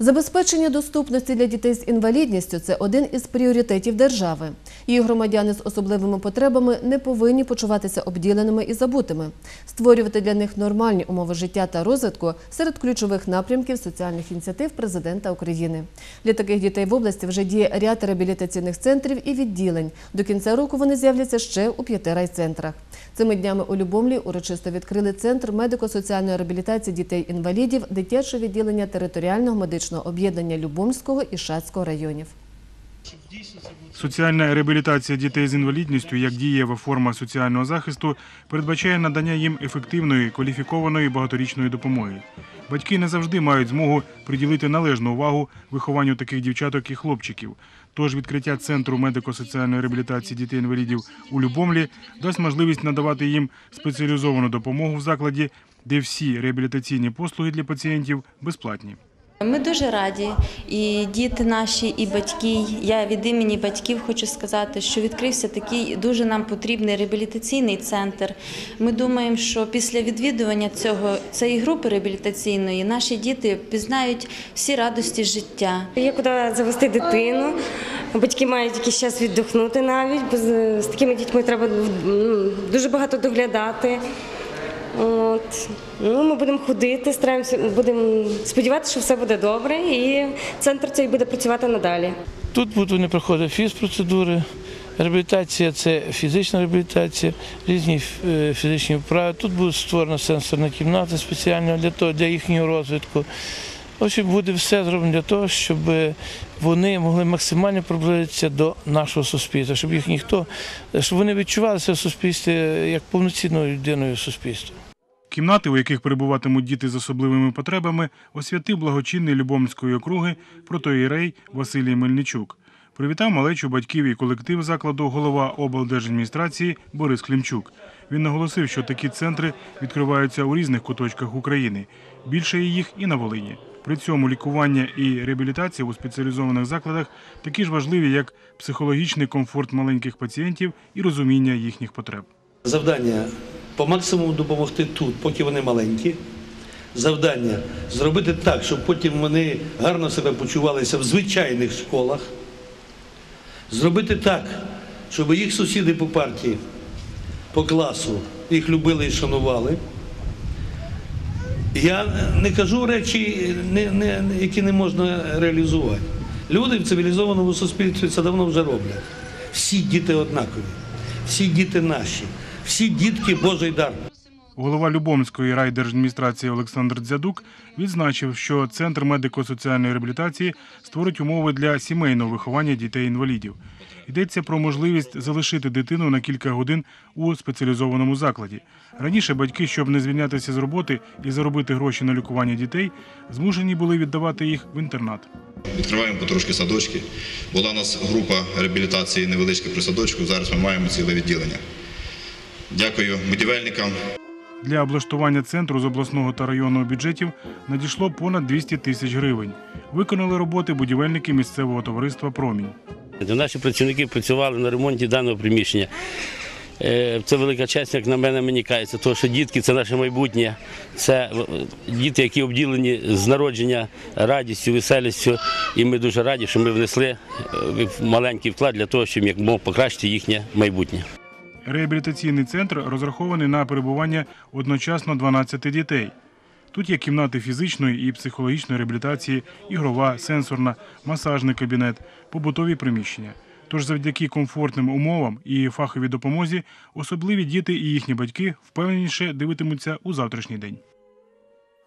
Забезпечення доступності для дітей з інвалідністю це один із пріоритетів держави. Її громадяни з особливими потребами не повинні почуватися обділеними і забутими. Створювати для них нормальні умови життя та розвитку серед ключових напрямків соціальних ініціатив президента України. Для таких дітей в області вже діє ряд реабілітаційних центрів і відділень. До кінця року вони з'являться ще у п'яти райцентрах. Цими днями у Любомлі урочисто відкрили центр медико-соціальної реабілітації дітей-інвалідів, дитяче відділення територіального медичного об'єднання Любомського і Шацького районів. Соціальна реабілітація дітей з інвалідністю як дієва форма соціального захисту передбачає надання їм ефективної, кваліфікованої багаторічної допомоги. Батьки не завжди мають змогу приділити належну увагу вихованню таких дівчаток і хлопчиків. Тож відкриття центру медико-соціальної реабілітації дітей-інвалідів у Любомлі дасть можливість надавати їм спеціалізовану допомогу в закладі, де всі реабілітаційні послуги для пацієнтів безплатні. Ми дуже раді, і діти наші, і батьки. Я від імені батьків хочу сказати, що відкрився такий дуже нам потрібний реабілітаційний центр. Ми думаємо, що після відвідування цього цієї групи реабілітаційної наші діти пізнають всі радості життя. Є куди завести дитину. Батьки мають якийсь час віддихнути навіть, бо з такими дітьми треба дуже багато доглядати. От. Ну, ми будемо ходити, стараємося, будемо сподіватися, що все буде добре, і центр цей буде працювати надалі. Тут будуть проходити фізпроцедури. Реабілітація це фізична реабілітація, різні е, фізичні вправи. Тут буде створена сенсорна кімната спеціальна для того, для їхнього розвитку. Общем, буде все зроблено для того, щоб вони могли максимально приблизитися до нашого суспільства, щоб їх ніхто, щоб вони відчувалися в суспільстві як повноцінною людиною суспільства. Кімнати, у яких перебуватимуть діти з особливими потребами, освятив благочинний Любомської округи протоїрей Василій Мельничук. Привітав малечу батьків і колектив закладу голова облдержадміністрації Борис Клімчук. Він наголосив, що такі центри відкриваються у різних куточках України. Більше їх і на Волині. При цьому лікування і реабілітація у спеціалізованих закладах такі ж важливі, як психологічний комфорт маленьких пацієнтів і розуміння їхніх потреб. Завдання по максимуму допомогти тут, поки вони маленькі. Завдання зробити так, щоб потім вони гарно себе почувалися в звичайних школах. Зробити так, щоб їх сусіди по партії, по класу їх любили і шанували. Я не кажу речі, не, не, які не можна реалізувати. Люди в цивілізованому суспільстві це давно вже роблять. Всі діти однакові, всі діти наші, всі дітки Божий дар. Голова Любомської райдержадміністрації Олександр Дзядук відзначив, що центр медико-соціальної реабілітації створить умови для сімейного виховання дітей-інвалідів. Йдеться про можливість залишити дитину на кілька годин у спеціалізованому закладі. Раніше батьки, щоб не звільнятися з роботи і заробити гроші на лікування дітей, змушені були віддавати їх в інтернат. Відкриваємо потрошки садочки. Була у нас група реабілітації невеличка при садочку. Зараз ми маємо ціле відділення. Дякую будівельникам. Для облаштування центру з обласного та районного бюджетів надійшло понад 200 тисяч гривень. Виконали роботи будівельники місцевого товариства Промінь. Наші працівники працювали на ремонті даного приміщення. Е, Це велика честь, як на мене мені кається, тому що дітки це наше майбутнє. Це діти, які обділені з народження радістю, веселістю. І ми дуже раді, що ми внесли е, маленький вклад для того, щоб як мов покращити їхнє майбутнє. Реабілітаційний центр розрахований на перебування одночасно 12 дітей. Тут є кімнати фізичної і психологічної реабілітації, ігрова, сенсорна, масажний кабінет, побутові приміщення. Тож завдяки комфортним умовам і фаховій допомозі особливі діти і їхні батьки впевненіше дивитимуться у завтрашній день.